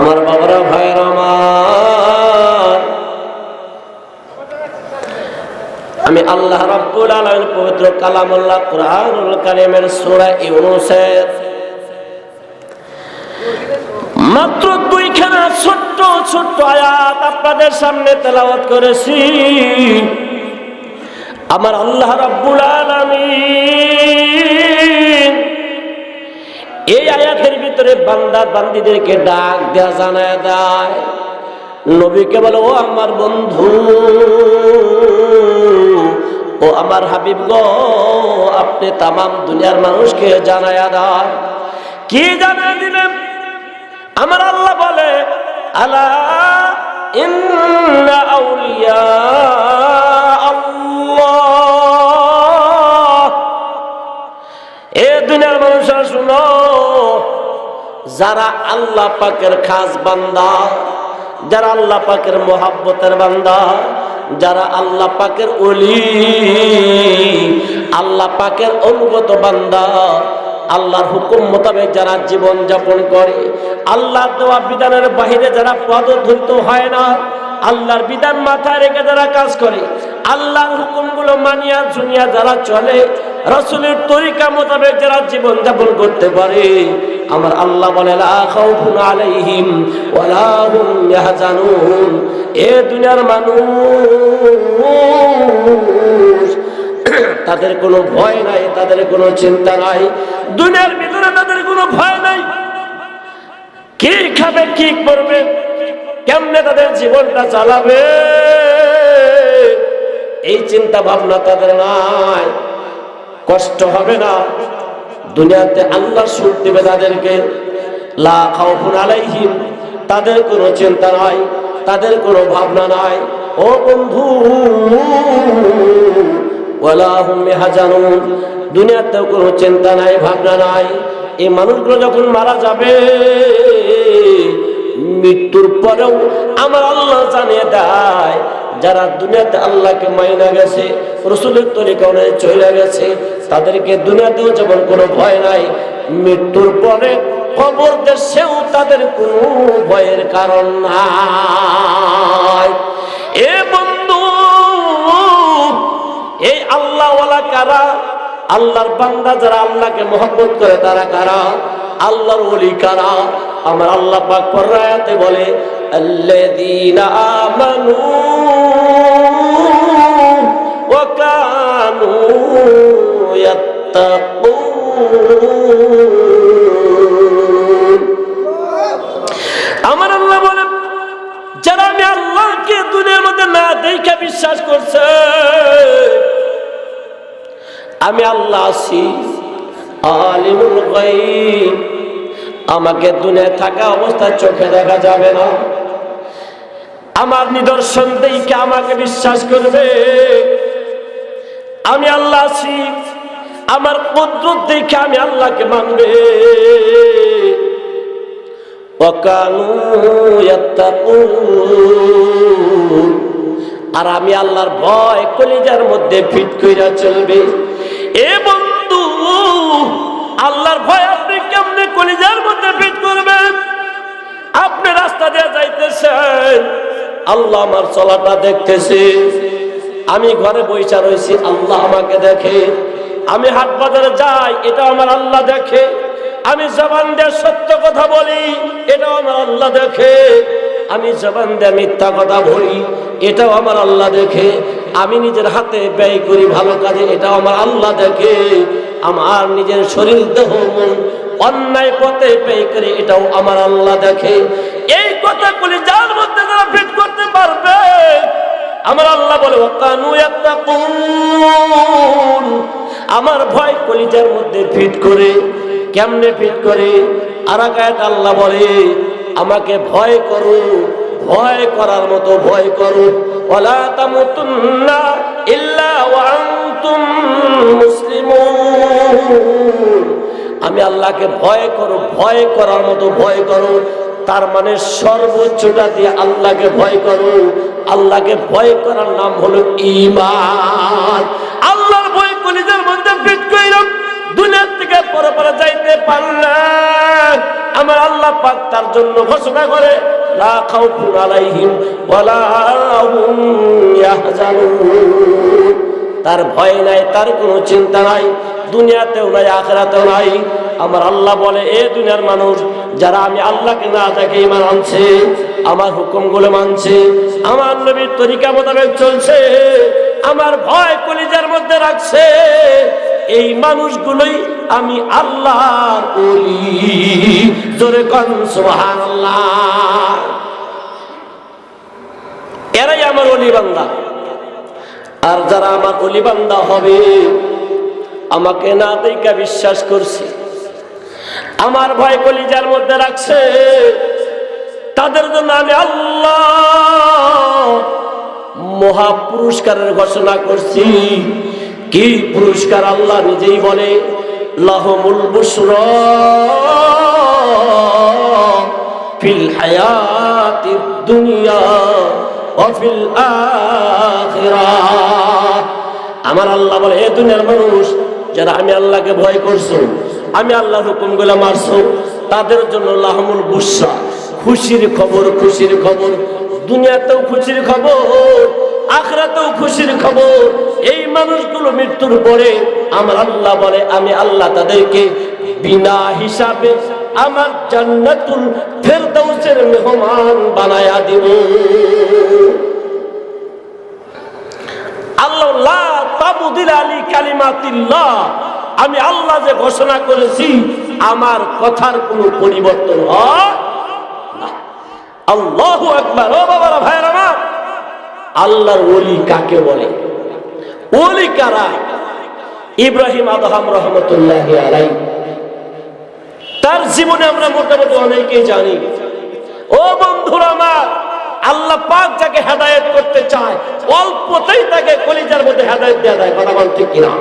আমার বাবারা, ভাইয়ের, আমার। আমি আল্লাহ রাব্বুল আলামিন পবিত্র কালামুল্লাহ কুরআনুল কারীমের সূরা ইউনূসের মাত্র দুইখানা ছোট্ট ছোট্ট আয়াত আপনাদের সামনে তেলাওয়াত করেছি। আমার আল্লাহ রাব্বুল এই আয়াতের ভিতরে বান্দা বান্দিদেরকে ডাক দেয়া জানায় দেয়। নবীকে বলে, ও আমার বন্ধু, ও আমার হাবিব গো, আপনি তামাম দুনিয়ার মানুষকে জানায়া দেয় কি জানায় দিলেন? আমার আল্লাহ বলে, আলা ইন্না আউলিয়া এ দুনিয়ার মানুষরা শুনো, যারা আল্লাহ পাকের খাস বান্দা, যারা আল্লাহ পাকের মোহাব্বতের বান্দা, যারা আল্লাহ পাকের অলি আল্লাহ পাকের অনুগত বান্দা, আল্লাহর হুকুম মোতাবেক যারা জীবন যাপন করে, আল্লাহর দেওয়া বিধানের বাহিরে যারা পদধৃত হয় না, আল্লাহর বিধান মাথায় রেখে যারা কাজ করে আল্লাহর হুকুমগুলো মানিয়া জুনিয়া যারা চলে, রসুলের তরিকা মোতাবেক যারা জীবন যাপন করতে পারে, আমার আল্লাহ বলে এ দুনিয়ার মানুষ, তাদের কোনো ভয় নাই, তাদের কোনো চিন্তা নাই। দুনিয়ার ভিতরে তাদের কোনো ভয় নাই। কি খাবে, কি করবে, কেমনে তাদের জীবনটা চালাবে? এই চিন্তা ভাবনা তাদের নাই। কষ্ট হবে না। দুনিয়াতে আল্লাহ সুখ দেবে তাদেরকে। লা তাদের কোনো চিন্তা নাই, তাদের কোনো ভাবনা নাই। ও বন্ধু দুনিয়াতেও কোনো চিন্তা নাই, ভাবনা নাই। এই মানুষগুলো যখন মারা যাবে, মৃত্যুর পরেও আমার আল্লাহ জানিয়ে দেয় যারা দুনিয়াতে আল্লাহকে মাইনা গেছে, রসুলের তরিকা অনুযায়ী চলে গেছে, তাদেরকে দুনিয়াতেও যেমন কোনো ভয় নাই, মৃত্যুর পরে কবর দেশেও তাদের কোনো ভয়ের কারণ নাই। এ বন্ধু, এই আল্লাহওয়ালা কারা? আল্লাহর বান্দা যারা আল্লাহকে মহব্বত করে, তারা কারা? আল্লাহর ওলি কারা? আমার আল্লাহ পাক পরায়াতে বলে, আল্লাযীনা আমানু আমার আল্লাহ বলে, যারা আমি আল্লাহকে দুনিয়ার মধ্যে না দেখে বিশ্বাস করছে, আমি আল্লাহ আছি, আলিমুল গায়ব। আমাকে দুনিয়ায় থাকা অবস্থায় চোখে দেখা যাবে না। আমার নিদর্শন দেখে আমাকে বিশ্বাস করবে। আমি আল্লাহ আছি। আমার কুদরত দেখে আমি আল্লাহকে মানবে। আর আমি আল্লাহর ভয় কলিজার মধ্যে ফিট কইরা চলবে। এ বন্ধু, আল্লাহর ভয় আপনি কেমনে কলিজার মধ্যে ফিট করবেন? আপনি রাস্তা দিয়ে যাইতেছেন, আল্লাহ আমার চলাটা দেখতেছে। আমি ঘরে বৈশা রয়েছি আল্লাহ আমাকে দেখে। আমি হাট বাজারে যাই এটা আমার আল্লাহ দেখে। আমি জবান দিয়ে সত্য কথা বলি, এটাও আমার আল্লাহ দেখে। আমি জবান দিয়ে মিথ্যা কথা বলি, এটাও আমার আল্লাহ দেখে। আমি নিজের হাতে ব্যয় করি ভালো কাজে, এটাও আমার আল্লাহ দেখে। আমার নিজের শরীর, দেহ, মন অন্যায় পথে ব্যয় করি, এটাও আমার আল্লাহ দেখে। এই কথাগুলি যার আমার আল্লাহ বলে আমার ভয় কলিজার মধ্যে ফিট করে, কেমনে ফিট করে? আর আল্লাহ বলে, আমাকে ভয় করো, ভয় করার মতো ভয় করো। আমি আল্লাহকে ভয় করো, ভয় করার মতো ভয় করো। তার মানে সর্বোচ্চটা দিয়ে আল্লাহকে ভয় করো। আল্লাহকে ভয় করার নাম হলো ইমান আল্লাহর ভয় কলিজার মধ্যে ফিট কইরাম দুনিয়ার থেকে পরে পরে যাইতে পারলে আমার আল্লাহ পাক তার জন্য ঘোষণা করে তার ভয় নাই, তার কোনো চিন্তা নাই, দুনিয়াতেও নাই, আখেরাতেও নাই। আমার আল্লাহ বলে, এ দুনিয়ার মানুষ, যারা আমি আল্লাহকে না দেখে ইমান আনছে আমার হুকুমগুলো মানছে, আমার নবীর তরিকা মোতাবেক চলছে, আমার ভয় কলিজার মধ্যে রাখছে। এই মানুষগুলোই আমি সুবহানাল্লাহ। এরাই আমার অলি বান্দা। আর যারা আমার অলি বান্দা হবে, আমাকে না দেখা বিশ্বাস করছে। আমার ভয় কলিজার মধ্যে রাখছে তাদের জন্য আমি আল্লাহ মহা পুরস্কারের ঘোষণা করছি। কি পুরস্কার আল্লাহ নিজেই বলে? লাহমুল বুসর ফিল হায়াতি দুনিয়া অফিল আখিরাহ আমার আল্লাহ বলে, এ দুনিয়ার মানুষ যারা আমি আল্লাহকে ভয় করছ, আমি আল্লাহর হুকুমগুলা মারছো, তাদের জন্য লাহমুল বুসা খুশির খবর খুশির খবর। দুনিয়াতেও খুশির খবর, আখরাতেও খুশির খবর। এই মানুষগুলো মৃত্যুর পরে আমার আল্লাহ বলে, আমি আল্লাহ তাদেরকে বিনা হিসাবে আমার জান্নাতুল ফেরদাউসের মেহমান বানায়া দিব। আল্লাহ, লা তাবদিল আলী কালিমাতিল্লাহ। আমি আল্লাহ যে ঘোষণা করেছি, আমার কথার কোনো পরিবর্তন হয়। আল্লাহু আকবার। ও বাবারা, ভাইয়ের আমার, আল্লাহর ওলি কাকে বলে? ওলি কারা? ইব্রাহিম আদহাম রহমতুল্লাহ আলাই তার জীবনে আমরা মোটামুটি অনেকেই জানি। ও বন্ধুরা আমার, আল্লাহ পাক যাকে হেদায়েত করতে চায়, অল্পতেই তাকে কলিজার মধ্যে হেদায়েত দেওয়া দেয় কথা বল ঠিক কিনা?